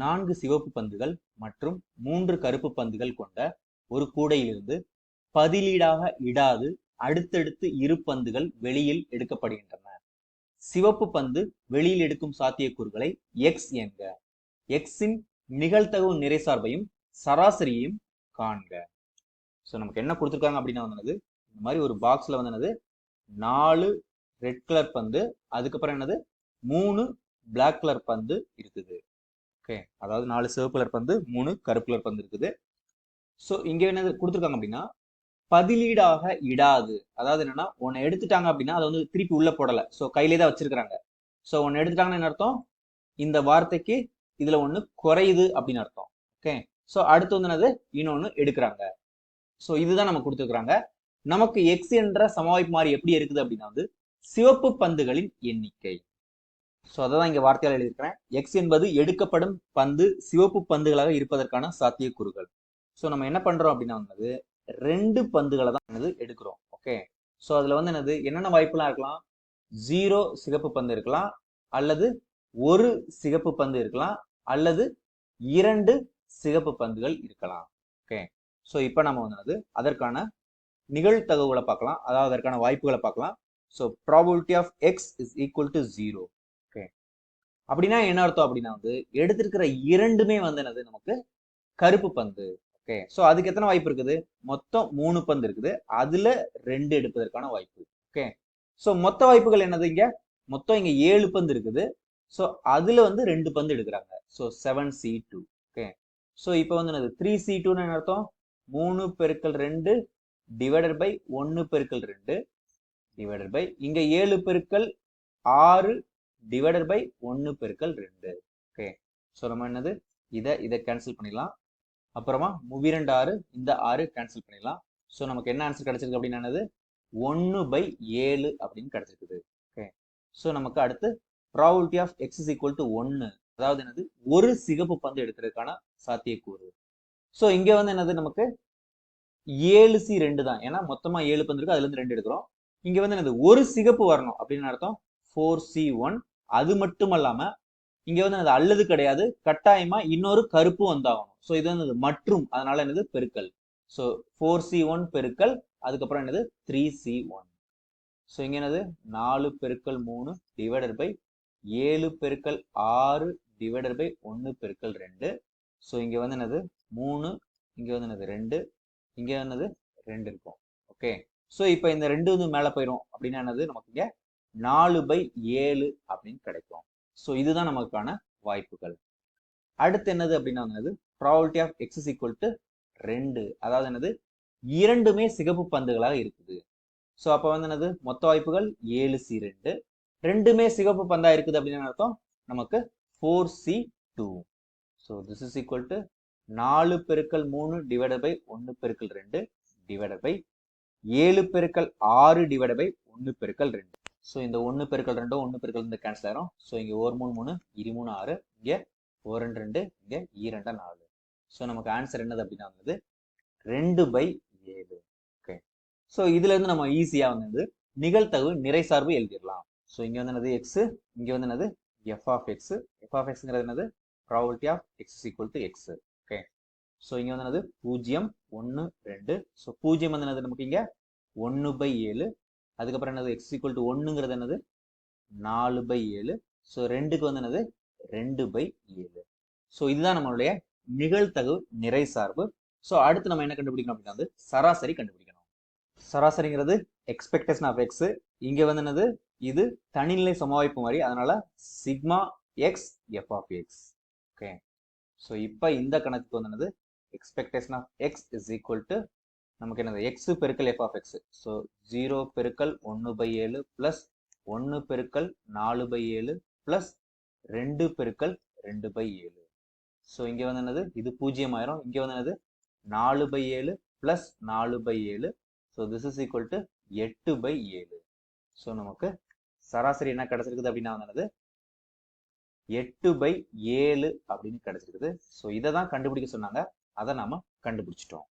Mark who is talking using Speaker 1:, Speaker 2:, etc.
Speaker 1: நான்கு சிவப்பு பந்துகள் மற்றும் மூன்று கருப்பு பந்துகள் கொண்ட ஒரு கூடையிலிருந்து பதிலீடாக இடாது அடுத்தடுத்து இரு பந்துகள் வெளியில் எடுக்கப்படுகின்றன. சிவப்பு பந்து வெளியில் எடுக்கும் சாத்தியக்கூறுகளை எக்ஸ் என்க. எக்ஸின் நிகழ்தகவு நிறைசார்பையும் சராசரியையும் காண்க. ஸோ நமக்கு என்ன கொடுத்துருக்காங்க அப்படின்னா வந்து இந்த மாதிரி ஒரு பாக்ஸ்ல வந்து என்னது நாலு ரெட் கலர் பந்து அதுக்கப்புறம் என்னது? மூணு பிளாக் கலர் பந்து இருக்குது. ஓகே அதாவது நாலு சிவப்பு கலர் பந்து மூணு கருப்பு கலர் பந்து இருக்குது. ஸோ இங்க என்னது கொடுத்துருக்காங்க அப்படின்னா பதிலீடாக இடாது. அதாவது என்னன்னா ஒன்னு எடுத்துட்டாங்க அப்படின்னா அதை வந்து திருப்பி உள்ள போடலை. ஸோ கையிலே தான் வச்சிருக்கிறாங்க. ஸோ ஒன்னு எடுத்துட்டாங்கன்னு என்ன அர்த்தம்? இந்த வார்த்தைக்கு இதுல ஒண்ணு குறையுது அப்படின்னு அர்த்தம். ஓகே ஸோ அடுத்து வந்து என்னது? இன்னொன்னு எடுக்கிறாங்க. ஸோ இதுதான் நம்ம கொடுத்துருக்குறாங்க. நமக்கு எக்ஸ் என்ற சமவாய்ப்பு மாதிரி எப்படி இருக்குது அப்படின்னா வந்து சிவப்பு பந்துகளின் எண்ணிக்கை. ஸோ அதை தான் இங்க வார்த்தையால் எழுதியிருக்கிறேன். எக்ஸ் என்பது எடுக்கப்படும் பந்து சிவப்பு பந்துகளாக இருப்பதற்கான சாத்தியக்கூறுகள். ஸோ நம்ம என்ன பண்றோம் அப்படின்னா வந்து ரெண்டு பந்துகளை தான் என்னது எடுக்கிறோம். ஓகே ஸோ அதுல வந்து என்னது? என்னென்ன வாய்ப்புலாம் இருக்கலாம்? ஜீரோ சிகப்பு பந்து இருக்கலாம் அல்லது ஒரு சிகப்பு பந்து இருக்கலாம் அல்லது இரண்டு சிகப்பு பந்துகள் இருக்கலாம். ஓகே ஸோ இப்போ நம்ம வந்து அதற்கான நிகழ்தகவுகளை பார்க்கலாம். அதாவது அதற்கான வாய்ப்புகளை பார்க்கலாம். So probability of X is equal to zero அப்படின்னா என்ன அர்த்தம் அப்படின்னா வந்து எடுத்திருக்கிற இரண்டுமே வந்து என்னது? நமக்கு கருப்பு பந்து. ஓகே ஸோ அதுக்கு எத்தனை வாய்ப்பு இருக்குது? மொத்தம் மூணு பந்து இருக்குது. அதுல ரெண்டு எடுப்பதற்கான வாய்ப்பு. ஓகே ஸோ மொத்த வாய்ப்புகள் என்னது இங்க? மொத்தம் இங்க ஏழு பந்து இருக்குது. ஸோ அதுல வந்து ரெண்டு பந்து எடுக்கிறாங்க. So seven C two okay so இப்போ வந்து என்னது? த்ரீ சி டூன்னு என்ன அர்த்தம்? மூணு பெருக்கள் ரெண்டு டிவைடட் பை ஒன்னு பெருக்கள் ரெண்டு டிவைடட் பை இங்க ஏழு பெருக்கள் ஆறு டிவைடட் பை ஒன்னு பெருக்கல் ரெண்டு. ஓகே ஸோ நம்ம என்னது? இதை இதை கேன்சல் பண்ணிடலாம். அப்புறமா முவிரண்டு ஆறு இந்த ஆறு கேன்சல் பண்ணிடலாம். ஸோ நமக்கு என்ன ஆன்சர் கிடைச்சிருக்கு அப்படின்னு என்னது? ஒன்று பை ஏழு அப்படின்னு கிடைச்சிருக்குது. ஓகே ஸோ நமக்கு அடுத்து probability of X is equal to ஒன்று அதாவது என்னது? ஒரு சிகப்பு பந்து எடுக்கிறதுக்கான சாத்தியக்கூறு. ஸோ இங்கே வந்து என்னது நமக்கு? ஏழு சி ரெண்டு தான். ஏன்னா மொத்தமாக ஏழு பந்து இருக்கு அதுல இருந்து ரெண்டு எடுக்கிறோம். இங்கே வந்து என்னது? ஒரு சிகப்பு வரணும் அப்படின்னு அர்த்தம்? ஃபோர் சி ஒன் அது மட்டும் இல்லாம இங்க வந்து அது அல்லது கிடையாது கட்டாயமா இன்னொரு கருப்பு வந்தாகணும். ஸோ இது வந்து மற்றும் அதனால என்னது பெருக்கல். ஸோ ஃபோர் சி ஒன் பெருக்கல் அதுக்கப்புறம் என்னது த்ரீ சி ஒன் ஸோ இங்க என்னது நாலு பெருக்கல் மூணு டிவைடட் பை ஏழு பெருக்கல் ஆறு டிவைடட் பை ஒன்று பெருக்கல் ரெண்டு. ஸோ இங்க வந்து என்னது மூணு இங்க வந்து என்னது ரெண்டு. இங்க என்னது ரெண்டு இருக்கும். ஓகே ஸோ இப்போ இந்த ரெண்டு வந்து மேலே போயிடும் அப்படின்னா என்னது நமக்கு இங்க நாலு பை ஏழு அப்படின்னு கிடைக்கும். ஸோ இதுதான் நமக்கான வாய்ப்புகள். அடுத்து என்னது அப்படின்னா என்னது? Probability of X equal to ரெண்டு. அதாவது என்னது? இரண்டுமே சிகப்பு பந்துகளாக இருக்குது. ஸோ அப்போ வந்து என்னது? மொத்த வாய்ப்புகள் ஏழு சி ரெண்டு. ரெண்டுமே சிகப்பு பந்தா இருக்குது அப்படின்னு அர்த்தம்? நமக்கு four C two so this is equal to நாலு பெருக்கல் மூணு டிவைடட் பை ஒன்று பெருக்கல் ரெண்டு டிவைடட் பை ஏழு பெருக்கல் ஆறு டிவைடட் பை ஒன்று பெருக்கல் ரெண்டு. ஸோ இந்த ஒன்று பெருக்கள் ரெண்டும் ஒன்று பெருக்கள் இந்த கேன்சல் ஆயிரும். ஸோ இங்கே ஒரு மூணு மூணு இரு மூணு ஆறு இங்கே ஒரு ரெண்டு ரெண்டு இங்கே இரண்டு நாலு. ஸோ நமக்கு ஆன்சர் என்னது அப்படின்னா வந்து ரெண்டு பை ஏழு. ஓகே ஸோ இதுலேருந்து நம்ம ஈஸியாக வந்து நிகழ்த்தகவு நிறை சார்பு எழுதிடலாம். ஸோ இங்கே வந்து என்னது? எக்ஸு இங்கே வந்து என்னது? F of X F of எக்ஸுங்கிறது என்னது? Probability of X equal to X okay so இங்கே வந்து என்னது? பூஜ்ஜியம் ஒன்று ரெண்டு. ஸோ பூஜ்ஜியம் வந்து என்னது நமக்கு இங்கே? ஒன்று பை ஏழு. அதுக்கப்புறம் என்னது? எக்ஸ் ஈக்குவல் டு ஒன்றுங்கிறது என்னது? நாலு பை ஏழு. ஸோ ரெண்டுக்கு வந்து என்னது? ரெண்டு பை ஏழு. ஸோ இதுதான் நம்மளுடைய நிகழ்த்தகு நிறை சார்பு. ஸோ அடுத்து நம்ம என்ன கண்டுபிடிக்கணும் அப்படின்னா வந்து சராசரி கண்டுபிடிக்கணும். சராசரிங்கிறது எக்ஸ்பெக்டேஷன் ஆஃப் எக்ஸ் இங்க வந்து என்னது? இது தனிநிலை சமவாய்ப்பு மாதிரி. அதனால sigma X F of X okay so இப்போ இந்த கணக்கு வந்து என்னது? Expectation of X is equal to நமக்கு என்னது? எக்ஸ் பெருக்கல் F of X so zero பெருக்கல் ஒன்று பை ஏழு ப்ளஸ் ஒன்று பெருக்கல் நாலு பை ஏழு ப்ளஸ் ரெண்டு பெருக்கல் ரெண்டு பை ஏழு. ஸோ இங்கே வந்து என்னது? இது பூஜ்ஜியம் ஆயிரும். இங்கே வந்து என்னது? நாலு பை ஏழு ப்ளஸ் நாலு பை ஏழு. So this is equal to எட்டு பை ஏழு. ஸோ நமக்கு சராசரி என்ன கிடைச்சிருக்குது அப்படின்னா வந்து எட்டு பை ஏழு அப்படின்னு கிடைச்சிருக்குது. ஸோ இதை தான் கண்டுபிடிக்க சொன்னாங்க. அதை நாம கண்டுபிடிச்சிட்டோம்.